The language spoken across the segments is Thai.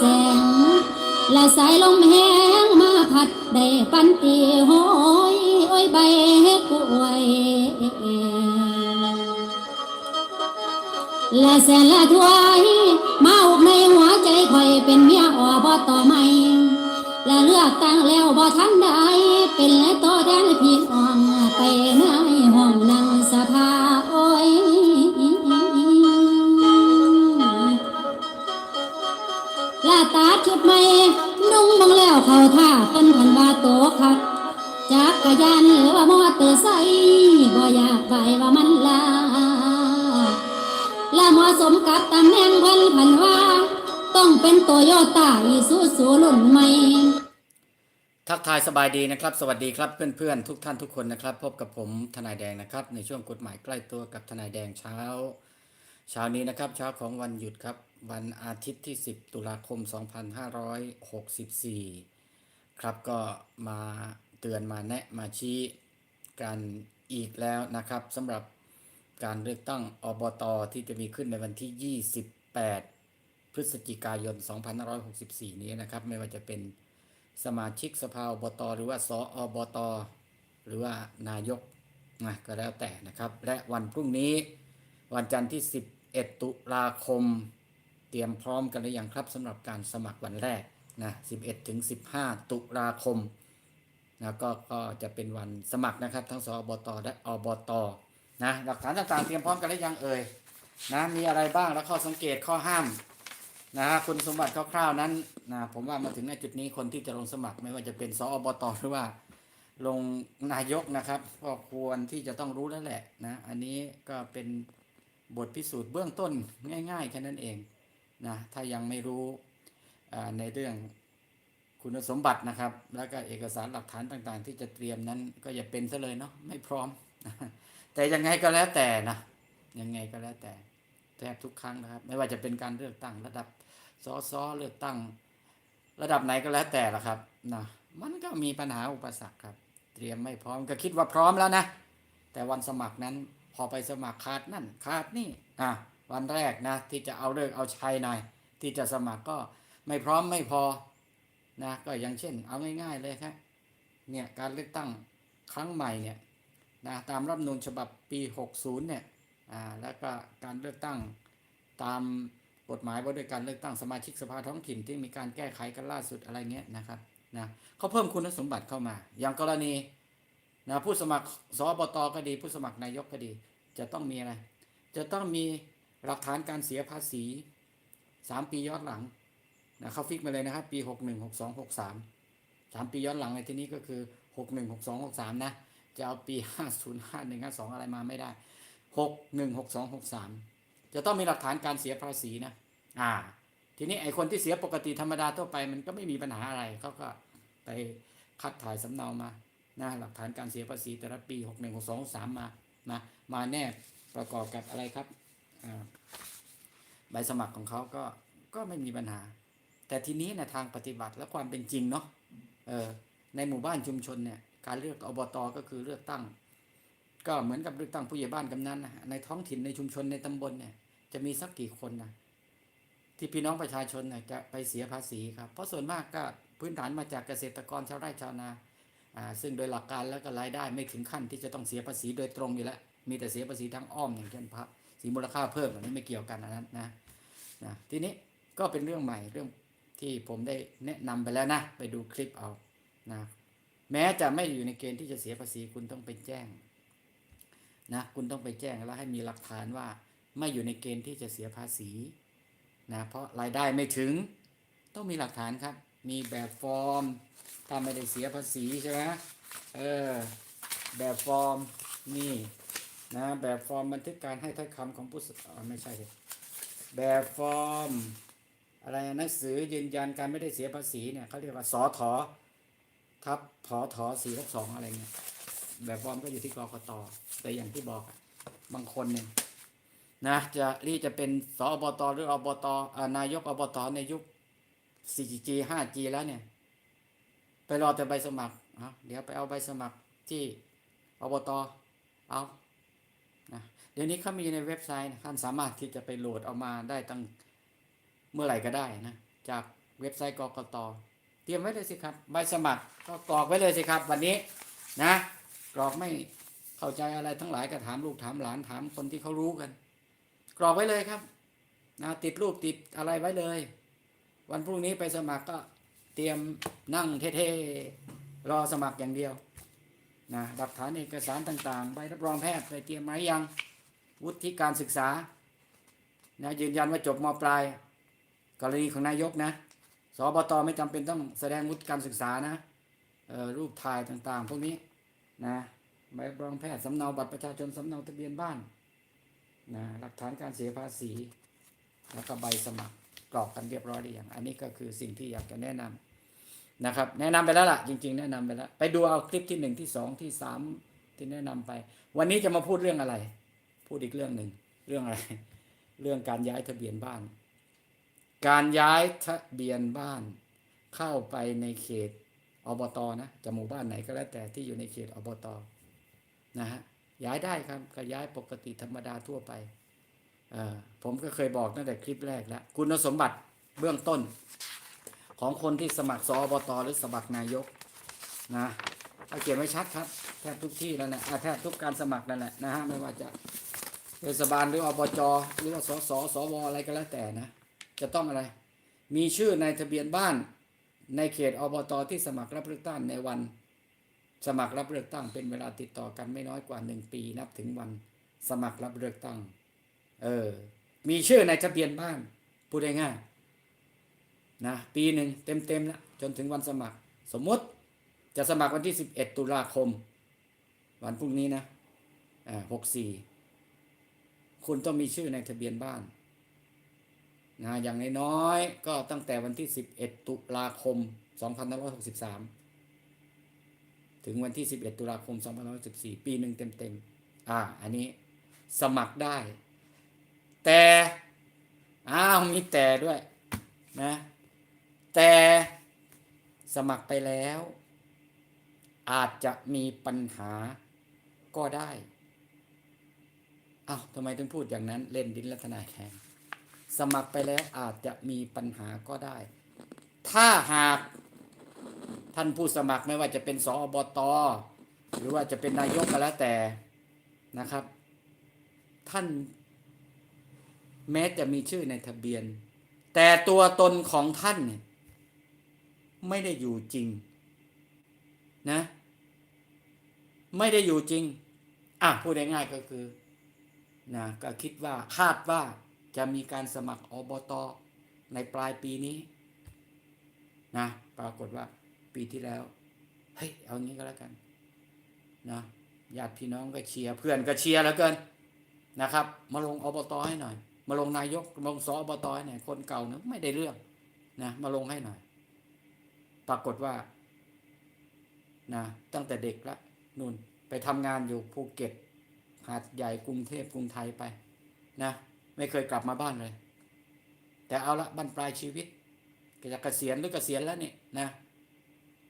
แสง และสายลมแห้งมาพัดได้ปันตีโหยโอ้ยใบกล้วยและแสนละถวยมาอุกในหัวใจคอยเป็นเมียอบต่อไม่และเลือกตั้งแล้วบ่ทันได้เป็นและต่อแดนพี่น้องไปนห้ ใหม่นุ่งมองแล้วเขาท่าเพิ่นพันบาโตคักจักรยานหรือว่ามอเตอร์ไซค์บ่อยากไปว่ามันลาและเหมาะสมกับตำแหน่งเพิ่นพันว่า ต้องเป็นโตโยต้าอีซูซูรุ่นใหม่ทักทายสบายดีนะครับ สวัสดีครับเพื่อนๆ ทุกท่านทุกคนนะครับ พบกับผมทนายแดงนะครับ ในช่วงกฎหมายใกล้ตัวกับทนายแดงเช้า เช้านี้นะครับ เช้าของวันหยุดครับ วันอาทิตย์ที่ 10 ตุลาคม 2564 ครับก็มาเตือนมาแนะมาชี้กันอีกแล้วนะครับสำหรับการเลือกตั้งอบตที่จะมีขึ้นในวันที่ 28 พฤศจิกายน 2564 นี้นะครับ ไม่ว่าจะเป็นสมาชิกสภาอบตหรือว่าสออบตหรือว่านายกนะก็แล้วแต่นะครับ และวันพรุ่งนี้วันจันทร์ที่ 11 ตุลาคม เตรียมพร้อมกันหรือยังครับสำหรับการสมัครวันแรกนะ11ถึง15 ตุลาคมนะก็ก็จะเป็นวันสมัครนะครับ ทั้งสอบตและอบตนะหลักฐานต่างๆ เตรียมพร้อมกันหรือยังเอ่ยนะมีอะไรบ้างและข้อสังเกตข้อห้ามนะฮะคุณสมบัติคร่าวๆนั้นนะผมว่ามาถึงในจุดนี้คนที่จะลงสมัครไม่ว่าจะเป็นสอบตหรือว่าลงนายกนะครับก็ควรที่จะต้องรู้แล้วแหละนะอันนี้ก็เป็นบทพิสูจน์เบื้องต้นง่ายๆแค่นั้นเอง นะถ้ายังไม่รู้ในเรื่องคุณสมบัตินะครับ แล้วก็เอกสารหลักฐานต่างๆ ที่จะเตรียมนั้นก็อย่าเป็นซะเลยเนาะไม่พร้อม แต่ยังไงก็แล้วแต่นะยังไงก็แล้วแต่แทบทุกครั้งนะครับ ไม่ว่าจะเป็นการเลือกตั้งระดับสสเลือกตั้ง ระดับไหนก็แล้วแต่ละครับนะมันก็มีปัญหาอุปสรรคครับ เตรียมไม่พร้อมก็คิดว่าพร้อมแล้วนะ แต่วันสมัครนั้นพอไปสมัครขาดนั่นขาดนี่อะ วันแรกนะ ที่จะเอาเลิกเอาชัยหน่อย ที่จะสมัครก็ไม่พร้อมไม่พอนะก็อย่างเช่น เอาง่าย ๆ เลยครับเนี่ยการเลือกตั้งครั้งใหม่เนี่ยนะตามรัฐมนูญฉบับปี 60เนี่ยอ่าแล้วก็การเลือกตั้งตามกฎหมายว่าด้วยการเลือกตั้งสมาชิกสภาท้องถิ่นที่มีการแก้ไขกันล่าสุดอะไรเงี้ยนะครับนะเขาเพิ่มคุณสมบัติเข้ามา อย่างกรณีนะผู้สมัครสอบตก็ดี ผู้สมัครนายกก็ดี จะต้องมีอะไร จะต้องมี หลักฐานการเสียภาษี 3 ปีย้อนหลังนะเขาฟิกมาเลยนะครับ ปี 61 62 63 3 ปีย้อนหลังในที่นี้ก็คือ 61 62 63 นะ จะเอาปี 50 51 52 อะไรมาไม่ได้หกหนึ่งหกสองหกสามจะต้องมีหลักฐานการเสียภาษีนะ อ่า ทีนี้ไอคนที่เสียปกติธรรมดาทั่วไปมันก็ไม่มีปัญหาอะไรเขาก็ไปคัดถ่ายสำเนามานะหลักฐานการเสียภาษีแต่ละปีหกหนึ่งหกสองสามมามามาแนบประกอบกับอะไรครับ ใบสมัครของเขาก็ก็ไม่มีปัญหา แต่ทีนี้ในทางปฏิบัติและความเป็นจริงเนาะเออในหมู่บ้านชุมชนเนี่ยการเลือกอบตก็คือเลือกตั้ง ก็เหมือนกับเลือกตั้งผู้ใหญ่บ้านกำนันนะในท้องถิ่นในชุมชนในตำบลเนี่ย จะมีสักกี่คนนะที่พี่น้องประชาชนเนี่ยจะไปเสียภาษีครับ เพราะส่วนมากก็พื้นฐานมาจากเกษตรกรชาวไร่ชาวนาอ่าซึ่งโดยหลักการแล้วก็รายได้ไม่ถึงขั้นที่จะต้องเสียภาษีโดยตรงอยู่แล้วมีแต่เสียภาษีทางอ้อมอย่างเช่นพระ สีมูลค่าเพิ่มอันนี้ไม่เกี่ยวกันนนั้นนะนะทีนี้ก็เป็นเรื่องใหม่เรื่องที่ผมได้แนะนำไปแล้วนะ ไปดูคลิปเอานะแม้จะไม่อยู่ในเกณฑ์ที่จะเสียภาษีคุณต้องไปแจ้งนะคุณต้องไปแจ้งแล้วให้มีหลักฐานว่าไม่อยู่ในเกณฑ์ที่จะเสียภาษีนะเพราะรายได้ไม่ถึงต้องมีหลักฐานครับ มีแบบฟอร์มถ้าไม่ได้เสียภาษีใช่ไหมเออแบบฟอร์มนี่ นะแบบฟอร์มบันทึกการให้ถ้อยคำของผู้สอไม่ใช่แบบฟอร์ม อะไรหนังสือยืนยันการไม่ได้เสียภาษีเนี่ยเขาเรียกว่าสอถอทับถอถอสี่หกสองอะไรเงี้ยแบบฟอร์มก็อยู่ที่กรกตแต่อย่างที่บอกบางคนเนี่ยนะจะรีจะเป็นสอบตหรืออบตอนายกอบตในยุค 4G 5G แล้วเนี่ย ไปรอแต่ใบสมัครเดี๋ยวไปเอาใบสมัครที่อบตเอา เดี๋ยวนี้เขามีในเว็บไซต์นะท่านสามารถที่จะไปโหลดเอามาได้ตั้งเมื่อไหร่ก็ได้นะ จากเว็บไซต์กกตเตรียมไว้เลยสิครับ ใบสมัครก็กรอกไว้เลยสิครับ วันนี้นะกรอกไม่เข้าใจอะไรทั้งหลายก็ถามลูกถามหลานถามคนที่เขารู้กัน กรอกไว้เลยครับนะติดรูปติดอะไรไว้เลย วันพรุ่งนี้ไปสมัครก็เตรียมนั่งเท่ๆรอสมัครอย่างเดียวนะหลักฐานเอกสารต่างๆ ใบรับรองแพทย์ไปเตรียมไหมยัง วุฒิการศึกษานะยืนยันว่าจบมปลาย กรณีของนายกนะสบตไม่จำเป็นต้องแสดงวุฒิการศึกษานะรูปถ่ายต่างๆ พวกนี้นะใบรับรองแพทย์สำเนาบัตรประชาชนสำเนาทะเบียนบ้านนะหลักฐานการเสียภาษี แล้วก็ใบสมัครกรอกกันเรียบร้อยหรือยังอันนี้ก็คือสิ่งที่อยากจะแนะนำนะครับ แนะนำไปแล้วล่ะ จริง ๆ แนะนำไปแล้ว ไปดูเอาคลิปที่หนึ่งที่สองที่สามที่แนะนำไป วันนี้จะมาพูดเรื่องอะไร พูดอีกเรื่องหนึ่งเรื่องอะไร เรื่องการย้ายทะเบียนบ้าน การย้ายทะเบียนบ้าน เข้าไปในเขตอบตนะจะหมู่บ้านไหนก็แล้วแต่ที่อยู่ในเขตอบตนะฮะย้ายได้ครับก็ย้ายปกติธรรมดาทั่วไปผมก็เคยบอกตั้งแต่คลิปแรกแล้วคุณสมบัติเบื้องต้น ของคนที่สมัครสอบตหรือสมัครนายกนะเอาเขียนไว้ชัดครับแทบทุกที่แล้วนะอะแทบทุกการสมัครนั่นแหละนะฮะไม่ว่าจะ เทศบาลหรืออบจหรือว่าสสสวอะไรก็แล้วแต่นะ จะต้องอะไร มีชื่อในทะเบียนบ้านในเขตอบตที่สมัครรับเลือกตั้งในวัน สมัครรับเลือกตั้งเป็นเวลาติดต่อกันไม่น้อยกว่าหนึ่งปี นับถึงวันสมัครรับเลือกตั้ง เออ มีชื่อในทะเบียนบ้านพูดง่ายๆนะปีหนึ่งเต็มเต็มๆแล้วจนถึงวันสมัคร สมมติจะสมัครวันที่ 11 ตุลาคม วันพรุ่งนี้นะอ่า64 คุณต้องมีชื่อในทะเบียนบ้านนะอย่างน้อยๆก็ตั้งแต่วันที่ 11 ตุลาคม 2563 ถึงวันที่ 11 ตุลาคม 2564 ปีหนึ่งเต็มๆ อ่า อันนี้สมัครได้ แต่ อ้าว มีแต่ด้วยนะ แต่สมัครไปแล้ว อาจจะมีปัญหาก็ได้ อ้าวทำไมถึงพูดอย่างนั้นเล่นดินลักษณะแข่งสมัครไปแล้วอาจจะมีปัญหาก็ได้ ถ้าหากท่านผู้สมัครไม่ว่าจะเป็นสอบตหรือว่าจะเป็นนายกก็แล้วแต่นะครับ ท่านแม้จะมีชื่อในทะเบียน แต่ตัวตนของท่านเนี่ยไม่ได้อยู่จริงนะ ไม่ได้อยู่จริง อะพูดง่ายๆก็คือ นะก็คิดว่าคาดว่าจะมีการสมัครอบตในปลายปีนี้นะปรากฏว่าปีที่แล้ว เฮ้ย เอางี้ก็แล้วกันนะญาติพี่น้องก็เชียร์เพื่อนก็เชียร์แล้วเกินนะครับ มาลงอบตให้หน่อย มาลงนายกลงสอบตให้หน่อยคนเก่านะไม่ได้เรื่องนะมาลงให้หน่อย ปรากฏว่านะตั้งแต่เด็กละนู่นไปทำงานอยู่ภูเก็ต หาดใหญ่กรุงเทพกรุงไทยไปนะไม่เคยกลับมาบ้านเลย แต่เอาละบั้นปลายชีวิตก็จะเกษียณหรือเกษียณแล้วนี่นะ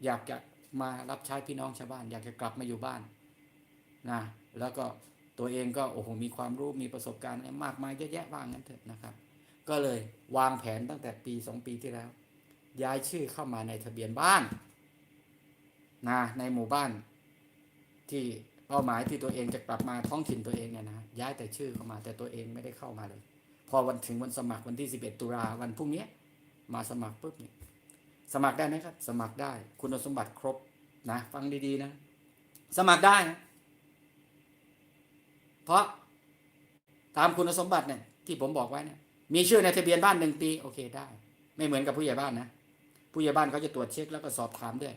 อยากจะมารับใช้พี่น้องชาวบ้าน อยากจะกลับมาอยู่บ้านนะแล้วก็ตัวเองก็โอ้โหมีความรู้มีประสบการณ์มากมายเยอะแยะว่างั้นเถอะนะครับ ก็เลยวางแผนตั้งแต่ปีสองปีที่แล้ว ย้ายชื่อเข้ามาในทะเบียนบ้านนะในหมู่บ้านที่ เป้าหมายที่ตัวเองจะกลับมาท้องถิ่นตัวเองเนี่ยนะย้ายแต่ชื่อเข้ามาแต่ตัวเองไม่ได้เข้ามาเลย พอวันถึงวันสมัครวันที่ 11 ตุลาวันพรุ่งนี้มาสมัครปุ๊บเนี่ยสมัครได้ไหมครับ สมัครได้ คุณสมบัติครบนะ ฟังดีๆนะ สมัครได้นะเพราะตามคุณสมบัติเนี่ยที่ผมบอกไว้เนี่ยมีชื่อในทะเบียนบ้านหนึ่งปีโอเคได้ ไม่เหมือนกับผู้ใหญ่บ้านนะผู้ใหญ่บ้านเขาจะตรวจเช็คแล้วก็สอบถามด้วย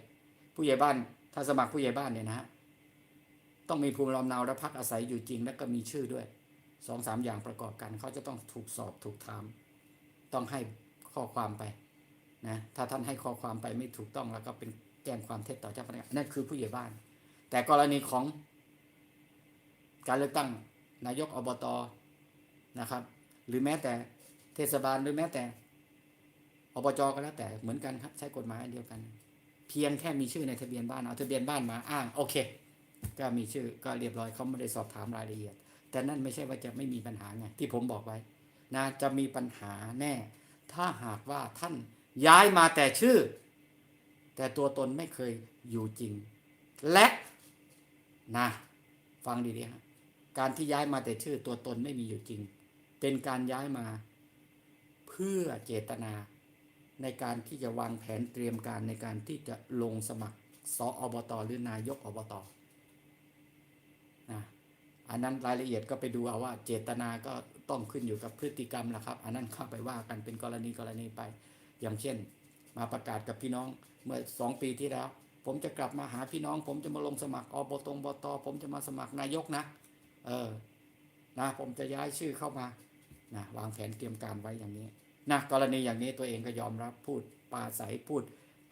ผู้ใหญ่บ้านถ้าสมัครผู้ใหญ่บ้านเนี่ยนะฮะ ต้องมีภูมิลำเนาและพักอาศัยอยู่จริง และก็มีชื่อด้วยสองสามอย่างประกอบกัน เขาจะต้องถูกสอบถูกถาม ต้องให้ข้อความไปนะถ้าท่านให้ข้อความไปไม่ถูกต้องแล้วก็เป็นแจ้งความเท็จต่อเจ้าพนักงานนั่นคือผู้ใหญ่บ้าน แต่กรณีของการเลือกตั้งนายกอบตนะครับ หรือแม้แต่เทศบาลหรือแม้แต่อบจก็แล้วแต่เหมือนกันครับใช้กฎหมายเดียวกัน เพียงแค่มีชื่อในทะเบียนบ้านเอาทะเบียนบ้านมาอ้างโอเค ก็มีชื่อก็เรียบร้อยเขาไม่ได้สอบถามรายละเอียด แต่นั่นไม่ใช่ว่าจะไม่มีปัญหาไงที่ผมบอกไว้นะจะมีปัญหาแน่ ถ้าหากว่าท่านย้ายมาแต่ชื่อ แต่ตัวตนไม่เคยอยู่จริง และนะฟังดีๆฮะการที่ย้ายมาแต่ชื่อตัวตนไม่มีอยู่จริง เป็นการย้ายมา เพื่อเจตนา ในการที่จะวางแผนเตรียมการในการที่จะลงสมัครสออบต หรือนายกอบต อันนั้นรายละเอียดก็ไปดูเอาว่าเจตนาก็ต้องขึ้นอยู่กับพฤติกรรมละครับ อันนั้นเข้าไปว่ากันเป็นกรณีกรณีไป อย่างเช่น มาประกาศกับพี่น้องเมื่อสองปีที่แล้ว ผมจะกลับมาหาพี่น้อง ผมจะมาลงสมัครอบตงบตผมจะมาสมัครนายกนะเออนะผมจะย้ายชื่อเข้ามานะวางแผนเตรียมการไว้อย่างนี้นะกรณีอย่างนี้ตัวเองก็ยอมรับพูดปาศัยพูด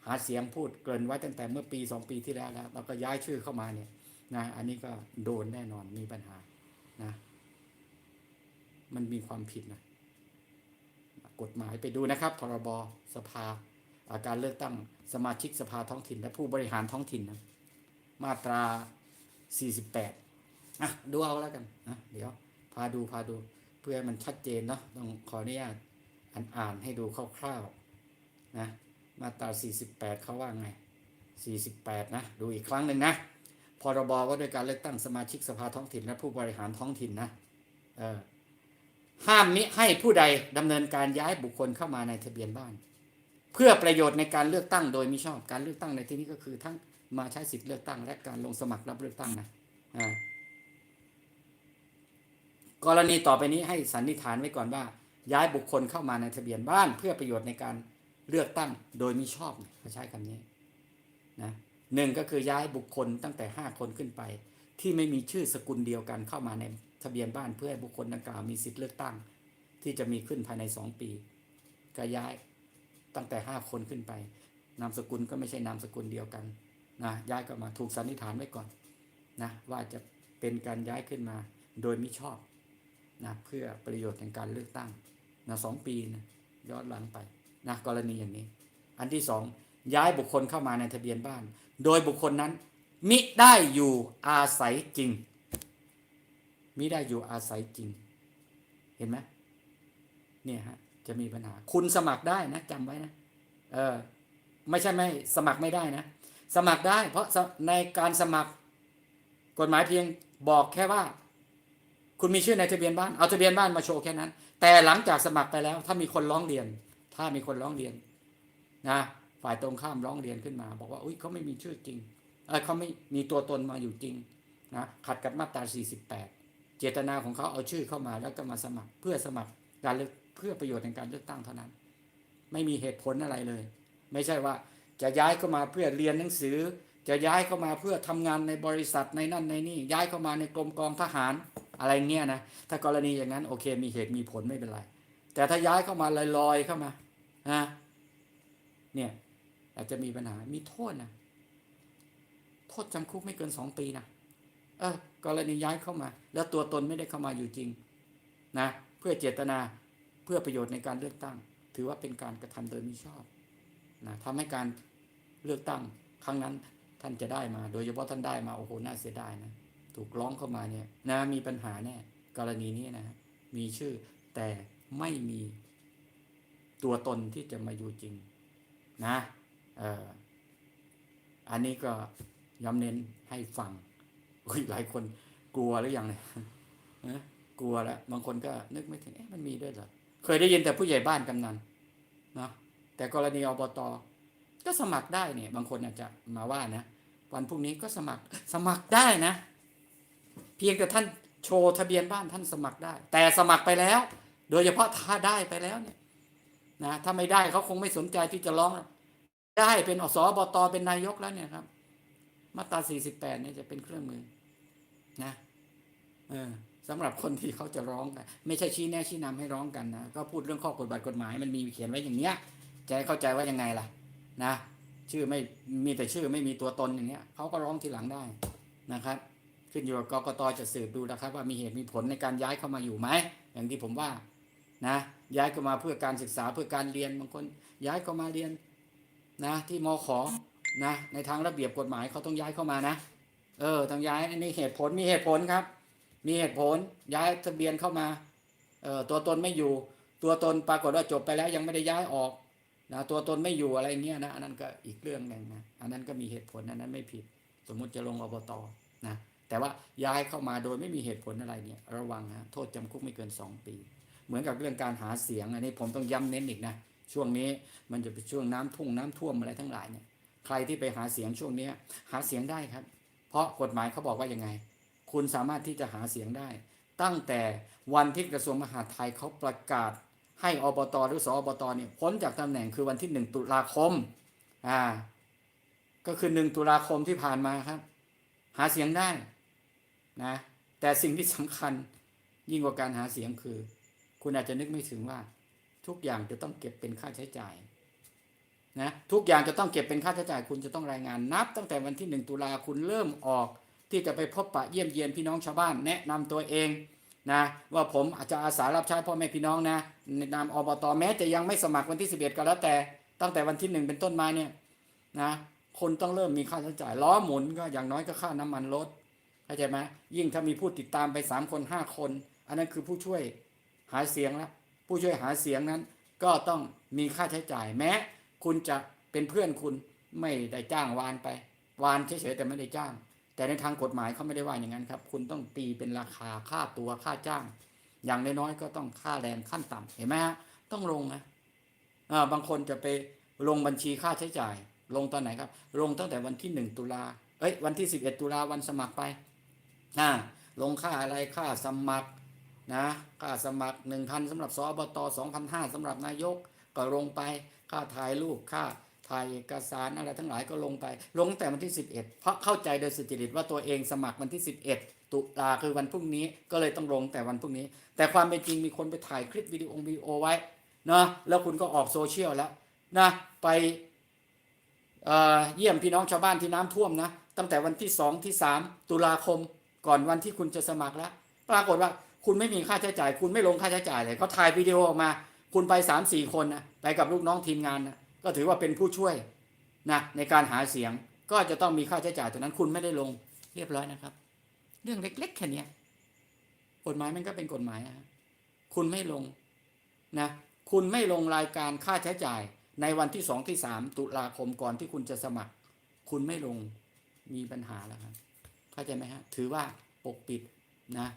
หาเสียงพูดเกินไว้ตั้งแต่เมื่อปีสองปีที่แล้วแล้วเราก็ย้ายชื่อเข้ามาเนี่ย นะอันนี้ก็โดนแน่นอนมีปัญหานะ มันมีความผิดนะ กฎหมายไปดูนะครับพรบสภาอาการเลือกตั้งสมาชิกสภาท้องถิ่น และผู้บริหารท้องถิ่นนะมาตรา 48อะดูเอาแล้วกันนะเดี๋ยว พาดูพาดูเพื่อให้มันชัดเจนเนาะต้องขออนุญาตอ่านอ่านให้ดูคร่าวๆนะมาตรา 48เขาว่าไง 48 นะ ดูอีกครั้งหนึ่งนะ พรบว่าด้วยการเลือกตั้งสมาชิกสภาท้องถิ่นและผู้บริหารท้องถิ่นนะห้ามมิให้ผู้ใดดำเนินการย้ายบุคคลเข้ามาในทะเบียนบ้าน เพื่อประโยชน์ในการเลือกตั้งโดยมิชอบการเลือกตั้งในที่นี้ก็คือ ทั้งมาใช้สิทธิ์เลือกตั้ง และการลงสมัครรับเลือกตั้งนะกรณีต่อไปนี้ให้สันนิษฐานไว้ก่อนว่า ย้ายบุคคลเข้ามาในทะเบียนบ้าน เพื่อประโยชน์ในการเลือกตั้งโดยมิชอบเขาใช้คำนี้นะ หนึ่งก็คือย้ายบุคคลตั้งแต่ห้าคนขึ้นไป ที่ไม่มีชื่อสกุลเดียวกันเข้ามาในทะเบียนบ้านเพื่อให้บุคคลดังกล่าวมีสิทธิ์เลือกตั้ง ที่จะมีขึ้นภายในสองปี ก็ย้ายตั้งแต่ห้าคนขึ้นไป นามสกุลก็ไม่ใช่นามสกุลเดียวกันนะย้ายก็มาถูกสันนิษฐานไว้ก่อนนะว่าจะเป็นการย้ายขึ้นมาโดยมิชอบนะเพื่อประโยชน์ในการเลือกตั้งนะสองปีนะย้อนหลังไปนะกรณีอย่างนี้ อันที่สอง ย้ายบุคคลเข้ามาในทะเบียนบ้าน โดยบุคคลนั้น มิได้อยู่อาศัยจริง มิได้อยู่อาศัยจริง เห็นไหมเนี่ยฮะจะมีปัญหา คุณสมัครได้นะจำไว้นะเออไม่ใช่ไม่สมัครไม่ได้นะ สมัครได้ เพราะในการสมัคร กฎหมายเพียงบอกแค่ว่า คุณมีชื่อในทะเบียนบ้านเอาทะเบียนบ้านมาโชว์แค่นั้น แต่หลังจากสมัครไปแล้ว ถ้ามีคนร้องเรียน ถ้ามีคนร้องเรียนนะ ฝ่ายตรงข้ามร้องเรียนขึ้นมา บอกว่าอุ้ยเขาไม่มีชื่อจริงเเขาไม่มีตัวตนมาอยู่จริงนะขัดกับมาตรา 48 เจตนาของเขาเอาชื่อเข้ามาแล้วก็มาสมัคร เพื่อสมัครการเลือกเพื่อประโยชน์ในการเลือกตั้งเท่านั้น ไม่มีเหตุผลอะไรเลย ไม่ใช่ว่าจะย้ายเข้ามาเพื่อเรียนหนังสือ จะย้ายเข้ามาเพื่อทำงานในบริษัทในนั่นในนี่ย้ายเข้ามาในกรมกองทหารอะไรเงี้ยนะถ้ากรณีอย่างนั้นโอเค มีเหตุมีผลไม่เป็นไร แต่ถ้าย้ายเข้ามาลอยๆเข้ามานะเนี่ย อาจจะมีปัญหา มีโทษนะ โทษจำคุกไม่เกินสองปีนะเออกรณีย้ายเข้ามา แล้วตัวตนไม่ได้เข้ามาอยู่จริง นะ เพื่อเจตนาเพื่อประโยชน์ในการเลือกตั้ง ถือว่าเป็นการกระทำโดยมิชอบนะทำให้การเลือกตั้ง ครั้งนั้นท่านจะได้มา โดยเฉพาะท่านได้มาโอ้โหน่าเสียดายนะถูกร้องเข้ามาเนี่ย นะ มีปัญหาแน่กรณีนี้นะมีชื่อแต่ไม่มีตัวตนที่จะมาอยู่จริง นะ อันนี้ก็ย้ำเน้นให้ฟังอุ้ยหลายคนกลัวหรือยังเนี่ยกลัวแล้วบางคนก็นึกไม่ถึงเอ๊ะมันมีด้วยเหรอเคยได้ยินแต่ผู้ใหญ่บ้านกำนันนะแต่กรณีอบตก็สมัครได้เนี่ย บางคนอาจจะมาว่านะวันพรุ่งนี้ก็สมัครสมัครได้นะ เพียงแต่ท่านโชว์ทะเบียนบ้านท่านสมัครได้ แต่สมัครไปแล้ว โดยเฉพาะถ้าได้ไปแล้วเนี่ยนะถ้าไม่ได้เขาคงไม่สนใจที่จะร้อง ได้เป็นอสอบตเป็นนายกแล้วเนี่ยครับ มาตรา 48 เนี่ยจะเป็นเครื่องมือนะเออสำหรับคนที่เขาจะร้องกันไม่ใช่ชี้แนะชี้นำให้ร้องกันนะก็พูดเรื่องข้อกฎหมายกฎหมาย มันมีเขียนไว้อย่างเนี้ยจะให้เข้าใจว่ายังไงล่ะ นะ ชื่อไม่มีแต่ชื่อไม่มีตัวตนอย่างเงี้ยเขาก็ร้องทีหลังได้นะครับ ขึ้นอยู่กับกกตจะสืบดูนะครับ ว่ามีเหตุมีผลในการย้ายเข้ามาอยู่ไหมอย่างที่ผมว่านะย้ายเข้ามาเพื่อการศึกษาเพื่อการเรียนบางคน ย้ายเข้ามาเรียน นะที่มอขอนะในทางระเบียบกฎหมายเขาต้องย้ายเข้ามานะ เออต้องย้ายอันนี้เหตุผลมีเหตุผลครับ มีเหตุผลย้ายทะเบียนเข้ามาเออตัวตนไม่อยู่ ตัวตนปรากฏว่าจบไปแล้วยังไม่ได้ย้ายออกนะตัวตนไม่อยู่อะไรเงี้ยนะอันนั้นก็อีกเรื่องหนึ่งนะอันนั้นก็มีเหตุผลอันนั้นไม่ผิด สมมุติจะลงอบตนะแต่ว่าย้ายเข้ามาโดยไม่มีเหตุผลอะไรเนี่ยระวังนะโทษจำคุกไม่เกิน 2 ปี เหมือนกับเรื่องการหาเสียงอันนี้ผมต้องย้ำเน้นอีกนะ ช่วงนี้มันจะเป็นช่วงน้ำทุ่งน้ำท่วมอะไรทั้งหลายเนี่ยใครที่ไปหาเสียงช่วงเนี้ยหาเสียงได้ครับ เพราะกฎหมายเขาบอกว่ายังไง คุณสามารถที่จะหาเสียงได้ ตั้งแต่วันที่กระทรวงมหาดไทยเขาประกาศ ให้อบตหรือสอบตเนี่ยพ้นจากตำแหน่งคือวันที่หนึ่งตุลาคมอ่าก็คือหนึ่งตุลาคมที่ผ่านมาครับ หาเสียงได้นะแต่สิ่งที่สำคัญยิ่งกว่าการหาเสียงคือ คุณอาจจะนึกไม่ถึงว่า ทุกอย่างจะต้องเก็บเป็นค่าใช้จ่ายนะทุกอย่างจะต้องเก็บเป็นค่าใช้จ่ายคุณจะต้องรายงานนับ ตั้งแต่วันที่หนึ่งตุลาคุณเริ่มออก ที่จะไปพบปะเยี่ยมเยียนพี่น้องชาวบ้านแนะนำตัวเองนะว่าผมอาจจะอาสารับใช้พ่อแม่พี่น้องนะในนามอบตแม้จะยังไม่สมัครวันที่ 11 ก็แล้วแต่ ตั้งแต่วันที่หนึ่งเป็นต้นมาเนี่ยนะคนต้องเริ่มมีค่าใช้จ่ายล้อหมุนก็อย่างน้อยก็ค่าน้ำมันรถเข้าใจไหมยิ่งถ้ามีผู้ติดตามไป 3 คน 5 คน อันนั้นคือผู้ช่วยหาเสียงแล้ว ผู้ช่วยหาเสียงนั้น ก็ต้องมีค่าใช้จ่ายแม้ คุณจะเป็นเพื่อนคุณไม่ได้จ้างวานไป วานเฉยๆแต่ไม่ได้จ้าง แต่ในทางกฎหมายเขาไม่ได้ว่าอย่างนั้นครับ คุณต้องตีเป็นราคาค่าตัวค่าจ้าง อย่างน้อยๆก็ต้องค่าแรงขั้นต่ำเห็นไหมฮะต้องลงนะาบางคนจะไปลงบัญชีค่าใช้จ่าย ลงตอนไหนครับ ลงตั้งแต่วันที่หนึ่งตุลาเอ้ยวันที่สิบเอ็ดตุลาวันสมัครไปอ่าลงค่าอะไรค่าสมัคร นะค่าสมัครหนึ่งพันสำหรับสอบตสองพันห้าสำหรับนายกก็ลงไปค่าถ่ายรูปค่าถ่ายเอกสารอะไรทั้งหลายก็ลงไป ลงแต่วันที่ 11 เพราะเข้าใจโดยสุจริตว่าตัวเองสมัครวันที่ 11 ตุลาคือวันพรุ่งนี้ก็เลยต้องลงแต่วันพรุ่งนี้ แต่ความเป็นจริงมีคนไปถ่ายคลิปวิดีโอวิดีโอไว้นะแล้วคุณก็ออกโซเชียลแล้วนะไปเเยี่ยมพี่น้องชาวบ้านที่น้ำท่วมนะตั้งแต่วันที่ 2 ที่ 3 ตุลาคมก่อนวันที่คุณจะสมัครแล้ว ปรากฏว่า คุณไม่มีค่าใช้จ่าย คุณไม่ลงค่าใช้จ่ายเลยเขาถ่ายวิดีโอออกมา คุณไป3ามสี่คนนะไปกับลูกน้องทีมงานนะก็ถือว่าเป็นผู้ช่วยนะในการหาเสียงก็จะต้องมีค่าใช้จ่ายตรงนั้นคุณไม่ได้ลงเรียบร้อยนะครับ เรื่องเล็กๆแค่นี้กฎหมายมันก็เป็นกฎหมายอะคุณไม่ลงนะคุณไม่ลงรายการค่าใช้จ่ายในวันที่สองที่สามตุลาคมก่อนที่คุณจะสมัคร คุณไม่ลงมีปัญหาแล้วครับเข้าใจไหมฮะถือว่าปกปิดนะ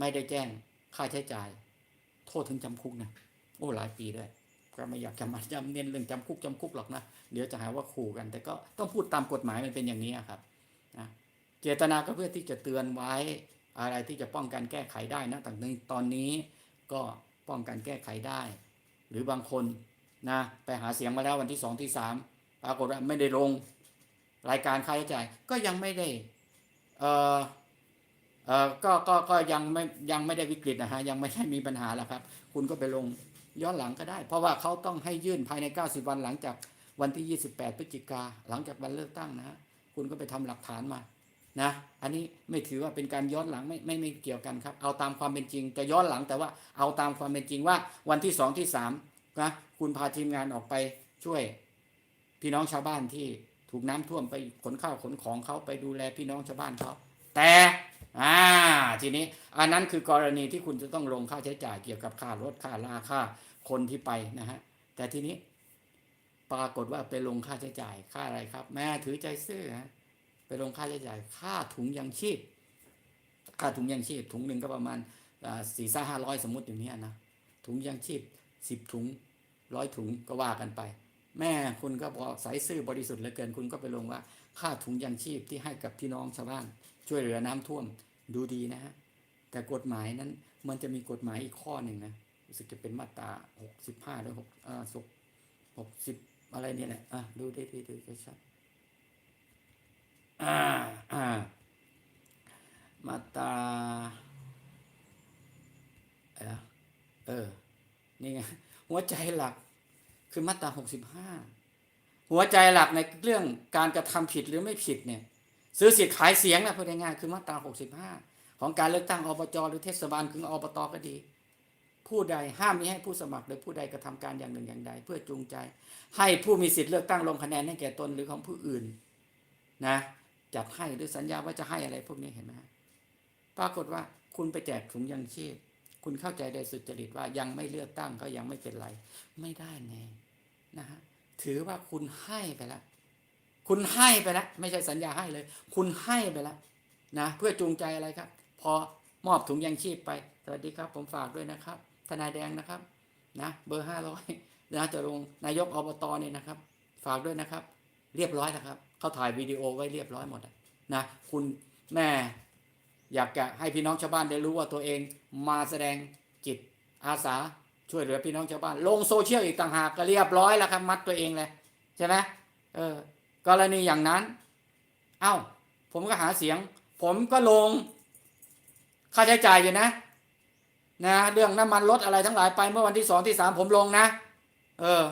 ไม่ได้แจ้งค่าใช้จ่าย โทษถึงจำคุกนะโอ้หลายปีด้วยก็ไม่อยากจะมาจำเน้นเรื่องจำคุกจำคุกหรอกนะเดี๋ยวจะหาว่าขู่กัน แต่ก็ต้องพูดตามกฎหมายมันเป็นอย่างนี้ครับนะเจตนาก็เพื่อที่จะเตือนไว้อะไรที่จะป้องกันแก้ไขได้นะต่ในตอนนี้ก็ป้องกันแก้ไขได้ หรือบางคนนะไปหาเสียงมาแล้ววันที่สองที่สามปรากฏว่าไม่ได้ลงรายการค่าใช้จ่ายก็ยังไม่ได้เอ่อ เออก็ก็ก็ยังไม่ยังไม่ได้วิกฤตนะฮะยังไม่ได้มีปัญหาแล้วครับ คุณก็ไปลงย้อนหลังก็ได้ เพราะว่าเขาต้องให้ยื่นภายใน 90 วันหลังจากวันที่ 28 พฤศจิกาหลังจากวันเลือกตั้งนะฮะคุณก็ไปทำหลักฐานมานะอันนี้ไม่ถือว่าเป็นการย้อนหลังไม่ไม่ไม่เกี่ยวกันครับ เอาตามความเป็นจริงจะย้อนหลังแต่ว่าเอาตามความเป็นจริงว่าวันที่สองที่สามนะคุณพาทีมงานออกไปช่วย พี่น้องชาวบ้านที่ถูกน้ำท่วมไปขนข้าวขนของเขาไปดูแลพี่น้องชาวบ้านเขาแต่ อ่าทีนี้อันนั้นคือกรณีที่คุณจะต้องลงค่าใช้จ่ายเกี่ยวกับค่ารถค่าลาค่าคนที่ไปนะฮะแต่ทีนี้ปรากฏว่าไปลงค่าใช้จ่ายค่าอะไรครับ แม่ถือใจซื่อฮะไปลงค่าใช้จ่ายค่าถุงยังชีพ ค่าถุงยังชีพ ถุงหนึ่งก็ประมาณสี่ซ่าห้าร้อยสมมติอย่างนี้ยนะถุงยังชีพสิบถุงร้อยถุงก็ว่ากันไป แม่คุณก็บอกใสซื่อบริสุทธิ์เหลือเกินคุณก็ไปลงว่า ค่าถุงยังชีพที่ให้กับพี่น้องชาวบ้าน ช่วยเหลือน้ำท่วมดูดีนะฮะแต่กฎหมายนั้นมันจะมีกฎหมายอีกข้อหนึ่งนะรู้สึกจะเป็นมาตราหกสิบห้าหรือหกอ่าสุหกสิบอะไรเนี่ยแหละอะดูได้ดีดูชัดอ่าอ่ามาตราอะไรเออ นี่ไงหัวใจหลักคือมาตราหกสิบห้าหัวใจหลักในเรื่องการกระทำผิดหรือไม่ผิดเนี่ย ซื้อสิทธิ์ขายเสียงนะพูดง่ายๆคือมาตรา 65 ของการเลือกตั้งอบจหรือเทศบาลคืออบตก็ดี ผู้ใดห้ามมิให้ผู้สมัครหรือผู้ใดกระทำการอย่างหนึ่งอย่างใด เพื่อจูงใจ ให้ผู้มีสิทธิ์เลือกตั้งลงคะแนนให้แก่ตนหรือของผู้อื่นนะจัดให้หรือสัญญาว่าจะให้อะไรพวกนี้เห็นไหมปรากฏว่าคุณไปแจกถุงยังชีพคุณเข้าใจได้สุจริตว่ายังไม่เลือกตั้งก็ยังไม่เป็นไร ไม่ได้ไงนะฮะถือว่าคุณให้ไปแล้ว คุณให้ไปแล้วไม่ใช่สัญญาให้เลย คุณให้ไปแล้วนะเพื่อจูงใจอะไรครับ พอมอบถุงยางชีพไป สวัสดีครับ ผมฝากด้วยนะครับ ทนายแดงนะครับนะเบอร์ห้าร้อยนะจะลงนายกอบตเนี่ยนะครับ ฝากด้วยนะครับ เรียบร้อยแล้วครับเขาถ่ายวิดีโอไว้เรียบร้อยหมดนะคุณแม่อยากจะให้พี่น้องชาวบ้านได้รู้ว่าตัวเองมาแสดงจิตอาสาช่วยเหลือพี่น้องชาวบ้าน ลงโซเชียลอีกต่างหากก็เรียบร้อยแล้วครับ มัดตัวเองเลยใช่ไหมเออ กรณีอย่างนั้น เอ้า ผมก็หาเสียง ผมก็ลง ค่าใช้จ่ายอยู่นะ นะ เรื่องน้ำมันลดอะไรทั้งหลายไปเมื่อวันที่สองที่สามผมลงนะ เออ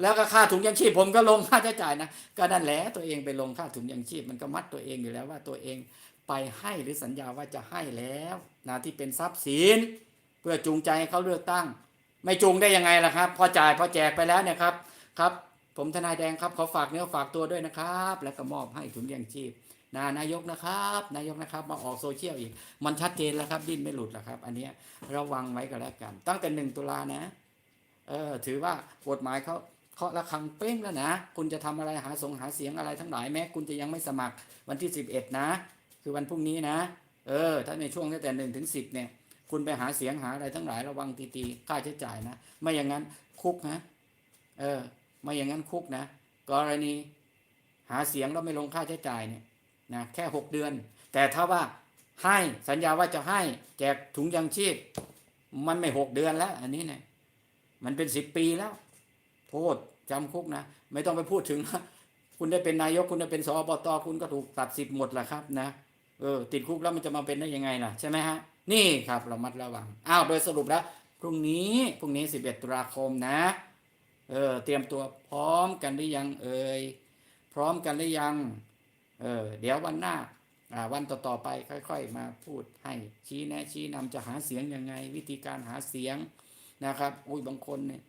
แล้วก็ค่าถุงยังชีพ ผมก็ลงค่าใช้จ่ายนะ ก็นั่นแหละตัวเองไปลงค่าถุงยังชีพ มันก็มัดตัวเองอยู่แล้วว่าตัวเองไปให้หรือสัญญาว่าจะให้แล้วนะที่เป็นทรัพย์สิน เพื่อจูงใจให้เขาเลือกตั้ง ไม่จูงได้ยังไงล่ะครับ พอจ่ายพอแจกไปแล้วเนี่ยครับครับ ผมทนายแดงครับขอฝากเนื้อฝากตัวด้วยนะครับ แล้วก็มอบให้ถุงยังชีพนะนายกนะครับ นายกนะครับ มาออกโซเชียลอีก มันชัดเจนแล้วครับ ดิ้นไม่หลุดแล้วครับ อันนี้ระวังไว้ก็แล้วกัน ตั้งแต่หนึ่งตุลานะ เออ ถือว่ากฎหมายเขาเคาะระฆังเป้งแล้วนะ คุณจะทำอะไรหาสงหาเสียงอะไรทั้งหลายแม้คุณจะยังไม่สมัครวันที่ 11 นะ คือวันพรุ่งนี้นะ เออ ถ้าในช่วงตั้งแต่หนึ่งถึงสิเนี่ย คุณไปหาเสียงหาอะไรทั้งหลายระวังตีๆค่าใช้จ่ายนะ ไม่อย่างนั้นคุกนะ เออ ไม่อย่างนั้นคุกนะ กรณีหาเสียงแล้วไม่ลงค่าใช้จ่ายเนี่ยนะแค่หกเดือน แต่ถ้าว่าให้สัญญาว่าจะให้แจกถุงยางชีพ มันไม่หกเดือนแล้ว อันนี้เนี่ยมันเป็นสิบปีแล้ว โทษจำคุกนะ ไม่ต้องไปพูดถึงนะคุณได้เป็นนายกคุณได้เป็นสอบตคุณก็ถูกตัดสิทธิ์หมดแหละครับนะเออติดคุกแล้วมันจะมาเป็นได้ยังไงล่ะใช่ไหมฮะนี่ครับเรามัดระวังอ้าวโดยสรุปแล้วพรุ่งนี้พรุ่งนี้ 11 ตุลาคมนะ เออเตรียมตัวพร้อมกันหรือยังเอ่ยพร้อมกันหรือยังเออเดี๋ยววันหน้าอ่าวันต่อๆไปค่อยๆ มาพูดให้ชี้แนะชี้นำจะหาเสียงยังไง วิธีการหาเสียงนะครับ อุ้ยบางคนเนี่ย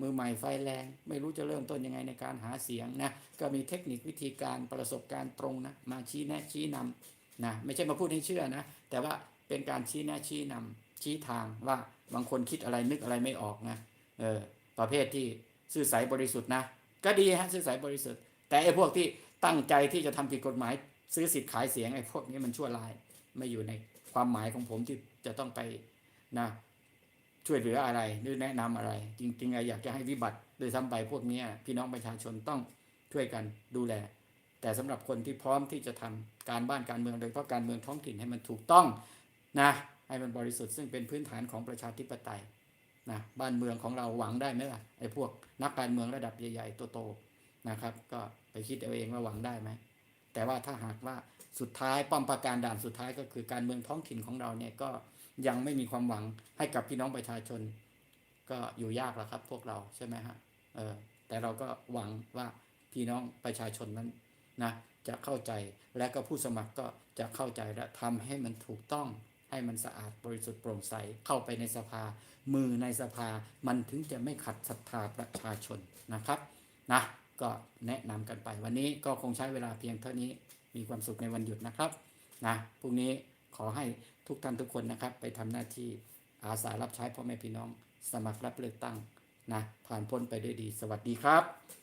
มือใหม่ไฟแรง ไม่รู้จะเริ่มต้นยังไงในการหาเสียงนะก็มีเทคนิควิธีการประสบการณ์ตรงนะมาชี้แนะชี้นำนะไม่ใช่มาพูดให้เชื่อนะ แต่ว่าเป็นการชี้แนะชี้นำชี้ทางว่าบางคนคิดอะไรนึกอะไรไม่ออกนะเออ ประเภทที่ซื่อสัยบริสุทธิ์นะ ก็ดีฮะซื่อสัยบริสุทธิ์ แต่ไอ้พวกที่ตั้งใจที่จะทำผิดกฎหมาย ซื้อสิทธิ์ขายเสียงไอ้พวกนี้มันชั่วร้าย ไม่อยู่ในความหมายของผมที่จะต้องไปนะช่วยเหลืออะไรหรือแนะนำอะไร จริงๆอะอยากจะให้วิบัติโดยซ้ำไปพวกเนี้ยพี่น้องประชาชนต้องช่วยกันดูแล แต่สำหรับคนที่พร้อมที่จะทำการบ้านการเมืองโดยเฉพาะการเมืองท้องถิ่นให้มันถูกต้องนะให้มันบริสุทธิ์ซึ่งเป็นพื้นฐานของประชาธิปไตย นะบ้านเมืองของเราหวังได้ไหมล่ะไอ้พวกนักการเมืองระดับใหญ่ๆโตๆนะครับ ก็ไปคิดเอาเองว่าหวังได้ไหมแต่ว่าถ้าหากว่าสุดท้ายป้อมปราการด่านสุดท้ายก็คือการเมืองท้องถิ่นของเราเนี่ยก็ยังไม่มีความหวังให้กับพี่น้องประชาชน ก็อยู่ยากแล้วครับ พวกเราใช่ไหมฮะเออแต่เราก็หวังว่าพี่น้องประชาชนนั้นนะจะเข้าใจและก็ผู้สมัครก็จะเข้าใจและทำให้มันถูกต้องให้มันสะอาดบริสุทธิ์โปร่งใสเข้าไปในสภา มือในสภามันถึงจะไม่ขัดศรัทธาประชาชนนะครับนะก็แนะนำกันไปวันนี้ก็คงใช้เวลาเพียงเท่านี้มีความสุขในวันหยุดนะครับนะพรุ่งนี้ขอให้ทุกท่านทุกคนนะครับ ไปทำหน้าที่อาสารับใช้พ่อแม่พี่น้อง สมัครรับเลือกตั้งนะผ่านพ้นไปด้วยดี สวัสดีครับ